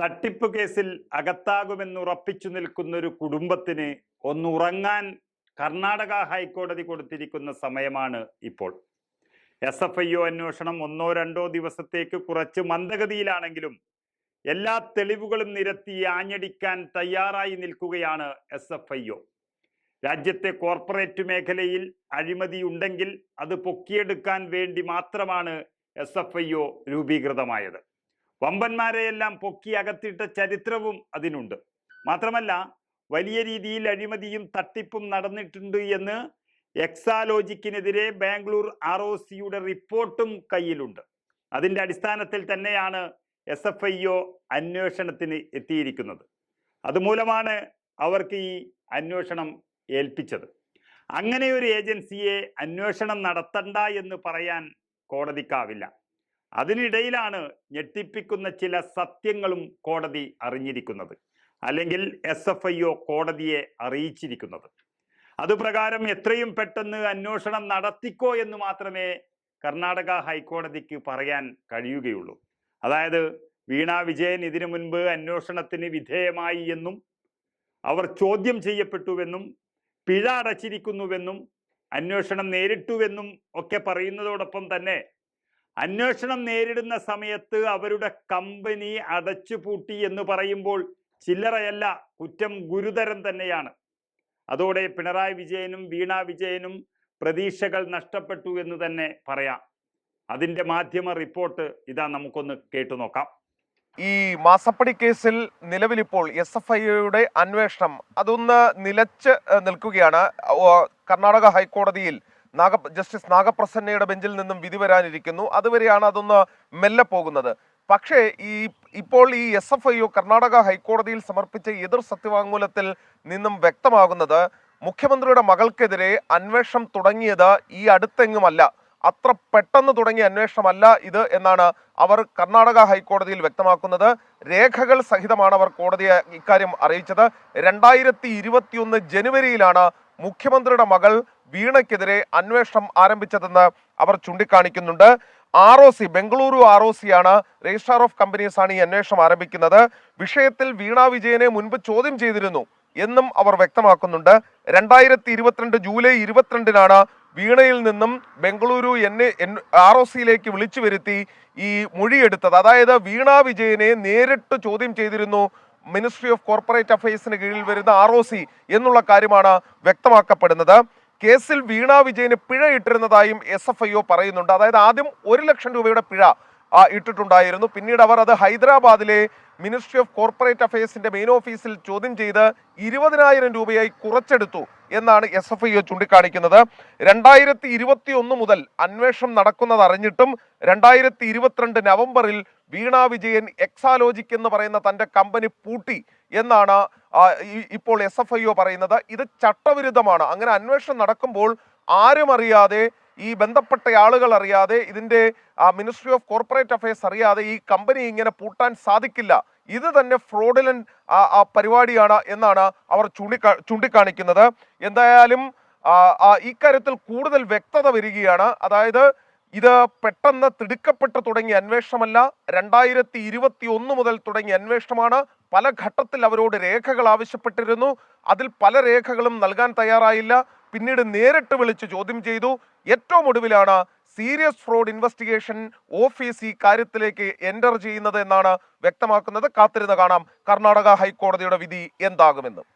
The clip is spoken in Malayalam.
തട്ടിപ്പ് കേസിൽ അകത്താകുമെന്നുറപ്പിച്ചു നിൽക്കുന്ന ഒരു കുടുംബത്തിന് ഒന്നുറങ്ങാൻ കർണാടക ഹൈക്കോടതി കൊടുത്തിരിക്കുന്ന സമയമാണ് ഇപ്പോൾ. എസ് എഫ് ഐ ഒ അന്വേഷണം ഒന്നോ രണ്ടോ ദിവസത്തേക്ക് കുറച്ച് മന്ദഗതിയിലാണെങ്കിലും എല്ലാ തെളിവുകളും നിരത്തി ആഞ്ഞടിക്കാൻ തയ്യാറായി നിൽക്കുകയാണ് എസ് എഫ് ഐ ഒ. രാജ്യത്തെ കോർപ്പറേറ്റ് മേഖലയിൽ അഴിമതി ഉണ്ടെങ്കിൽ അത് പൊക്കിയെടുക്കാൻ വേണ്ടി മാത്രമാണ് എസ് എഫ് ഐ ഒ രൂപീകൃതമായത്. വമ്പന്മാരെയെല്ലാം പൊക്കി അകത്തിട്ട ചരിത്രവും അതിനുണ്ട്. മാത്രമല്ല വലിയ രീതിയിൽ അഴിമതിയും തട്ടിപ്പും നടന്നിട്ടുണ്ട് എന്ന് എക്സാലോജിക്കിനെതിരെ ബാംഗ്ലൂർ ആർ ഒ സിയുടെ റിപ്പോർട്ടും കയ്യിലുണ്ട്. അതിന്റെ അടിസ്ഥാനത്തിൽ തന്നെയാണ് എസ് എഫ് ഐ ഒ അന്വേഷണത്തിന് എത്തിയിരിക്കുന്നത്. അതുമൂലമാണ് അവർക്ക് ഈ അന്വേഷണം ഏൽപ്പിച്ചത്. അങ്ങനെ ഒരു ഏജൻസിയെ അന്വേഷണം നടത്തണ്ട എന്ന് പറയാൻ കോടതിക്കാവില്ല. അതിനിടയിലാണ് ഞെട്ടിപ്പിക്കുന്ന ചില സത്യങ്ങളും കോടതി അറിഞ്ഞിരിക്കുന്നത്. അല്ലെങ്കിൽ എസ് എഫ് ഐ ഒ കോടതിയെ അറിയിച്ചിരിക്കുന്നത്. അതുപ്രകാരം എത്രയും പെട്ടെന്ന് അന്വേഷണം നടത്തിക്കോ എന്ന് മാത്രമേ കർണാടക ഹൈക്കോടതിക്ക് പറയാൻ കഴിയുകയുള്ളൂ. അതായത് വീണ വിജയൻ ഇതിനു മുൻപ് അന്വേഷണത്തിന് വിധേയമായി എന്നും അവർ ചോദ്യം ചെയ്യപ്പെട്ടുവെന്നും പിഴ അടച്ചിരിക്കുന്നുവെന്നും അന്വേഷണം നേരിട്ടുവെന്നും ഒക്കെ പറയുന്നതോടൊപ്പം തന്നെ അന്വേഷണം നേരിടുന്ന സമയത്ത് അവരുടെ കമ്പനി അടച്ചുപൂട്ടി എന്ന് പറയുമ്പോൾ ചില്ലറയല്ല കുറ്റം ഗുരുതരം തന്നെയാണ്. അതോടെ പിണറായി വിജയനും വീണ വിജയനും പ്രതീക്ഷകൾ നഷ്ടപ്പെട്ടു എന്ന് തന്നെ പറയാം. അതിന്റെ മാധ്യമ റിപ്പോർട്ട് ഇതാ നമുക്കൊന്ന് കേട്ടു നോക്കാം. ഈ മാസപ്പടി കേസിൽ നിലവിലിപ്പോൾ എസ് എഫ് ഐയുടെ അന്വേഷണം അതൊന്ന് നിലച്ച് നിൽക്കുകയാണ്. കർണാടക ഹൈക്കോടതിയിൽ നാഗ ജസ്റ്റിസ് നാഗപ്രസന്നയുടെ ബെഞ്ചിൽ നിന്നും വിധി വരാനിരിക്കുന്നു. അതുവരെയാണ് അതൊന്ന് മെല്ലെ പോകുന്നത്. പക്ഷേ ഈ ഇപ്പോൾ ഈ എസ് എഫ് ഐ കർണാടക ഹൈക്കോടതിയിൽ സമർപ്പിച്ച എതിർ സത്യവാങ്മൂലത്തിൽ നിന്നും വ്യക്തമാകുന്നത് മുഖ്യമന്ത്രിയുടെ മകൾക്കെതിരെ അന്വേഷണം തുടങ്ങിയത് ഈ അടുത്തെങ്ങുമല്ല. അത്ര പെട്ടെന്ന് തുടങ്ങിയ അന്വേഷണമല്ല ഇത് എന്നാണ് അവർ കർണാടക ഹൈക്കോടതിയിൽ വ്യക്തമാക്കുന്നത്. രേഖകൾ സഹിതമാണ് അവർ കോടതിയെ ഇക്കാര്യം അറിയിച്ചത്. രണ്ടായിരത്തി ഇരുപത്തിയൊന്ന് ജനുവരിയിലാണ് മുഖ്യമന്ത്രിയുടെ മകൾ വീണയ്ക്കെതിരെ അന്വേഷണം ആരംഭിച്ചതെന്ന് അവർ ചൂണ്ടിക്കാണിക്കുന്നുണ്ട്. R O C Bengaluru R O C ആണ് രജിസ്ട്രാർ ഓഫ് കമ്പനീസ് ആണ് ഈ അന്വേഷണം ആരംഭിക്കുന്നത്. വിഷയത്തിൽ വീണ വിജയനെ മുൻപ് ചോദ്യം ചെയ്തിരുന്നു എന്നും അവർ വ്യക്തമാക്കുന്നുണ്ട്. രണ്ടായിരത്തി ഇരുപത്തിരണ്ട് ജൂലൈ ഇരുപത്തിരണ്ടിനാണ് വീണയിൽ നിന്നും ബംഗളൂരു എൻ ആർ ഒ സിയിലേക്ക് വിളിച്ചു വരുത്തി ഈ മൊഴിയെടുത്തത്. അതായത് വീണ വിജയനെ നേരിട്ട് ചോദ്യം ചെയ്തിരുന്നു മിനിസ്ട്രി ഓഫ് കോർപ്പറേറ്റ് അഫയേഴ്സിന് കീഴിൽ വരുന്ന ആർ എന്നുള്ള കാര്യമാണ് വ്യക്തമാക്കപ്പെടുന്നത്. കേസിൽ വീണാ വിജയന് പിഴ ഇട്ടിരുന്നതായും എസ് എഫ് ഐ ഒ പറയുന്നുണ്ട്. അതായത് ആദ്യം ഒരു ലക്ഷം രൂപയുടെ പിഴ ഇട്ടിട്ടുണ്ടായിരുന്നു. പിന്നീട് അവർ അത് ഹൈദരാബാദിലെ മിനിസ്ട്രി ഓഫ് കോർപ്പറേറ്റ് അഫയേഴ്സിന്റെ മെയിൻ ഓഫീസിൽ ചോദ്യം ചെയ്ത് ഇരുപതിനായിരം രൂപയായി കുറച്ചെടുത്തു എന്നാണ് എസ് എഫ് ഐ ചൂണ്ടിക്കാണിക്കുന്നത്. രണ്ടായിരത്തി ഇരുപത്തി ഒന്ന് മുതൽ അന്വേഷണം നടക്കുന്നത് അറിഞ്ഞിട്ടും രണ്ടായിരത്തി ഇരുപത്തിരണ്ട് നവംബറിൽ വീണ വിജയൻ എക്സാലോജിക് എന്ന് പറയുന്ന തന്റെ കമ്പനി പൂട്ടി എന്നാണ് ഇപ്പോൾ എസ് എഫ് ഐ ഒ പറയുന്നത്. ഇത് ചട്ടവിരുദ്ധമാണ്. അങ്ങനെ അന്വേഷണം നടക്കുമ്പോൾ ആരും അറിയാതെ ഈ ബന്ധപ്പെട്ട ആളുകൾ അറിയാതെ ഇതിന്റെ മിനിസ്ട്രി ഓഫ് കോർപ്പറേറ്റ് അഫയേഴ്സ് അറിയാതെ ഈ കമ്പനി ഇങ്ങനെ പൂട്ടാൻ സാധിക്കില്ല. ഇത് തന്നെ ഫ്രോഡിലൻ പരിപാടിയാണ് എന്നാണ് അവർ ചൂണ്ടിക്കാ ചൂണ്ടിക്കാണിക്കുന്നത്. എന്തായാലും ഇക്കാര്യത്തിൽ കൂടുതൽ വ്യക്തത വരികയാണ്. അതായത് ഇത് പെട്ടെന്ന് തിടുക്കപ്പെട്ട് തുടങ്ങിയ അന്വേഷണമല്ല രണ്ടായിരത്തി ഇരുപത്തി ഒന്ന് മുതൽ തുടങ്ങിയ അന്വേഷണമാണ്. പല ഘട്ടത്തിൽ അവരോട് രേഖകൾ ആവശ്യപ്പെട്ടിരുന്നു. അതിൽ പല രേഖകളും നൽകാൻ തയ്യാറായില്ല. പിന്നീട് നേരിട്ട് വിളിച്ച് ചോദ്യം ചെയ്തു. ഏറ്റവും ഒടുവിലാണ് സീരിയസ് ഫ്രോഡ് ഇൻവെസ്റ്റിഗേഷൻ ഓഫീസ് ഈ കാര്യത്തിലേക്ക് എന്റർ ചെയ്യുന്നത് എന്നാണ് വ്യക്തമാക്കുന്നത്. കാത്തിരുന്ന് കാണാം. കർണാടക ഹൈക്കോടതിയുടെ വിധി എന്താകുമെന്ന്.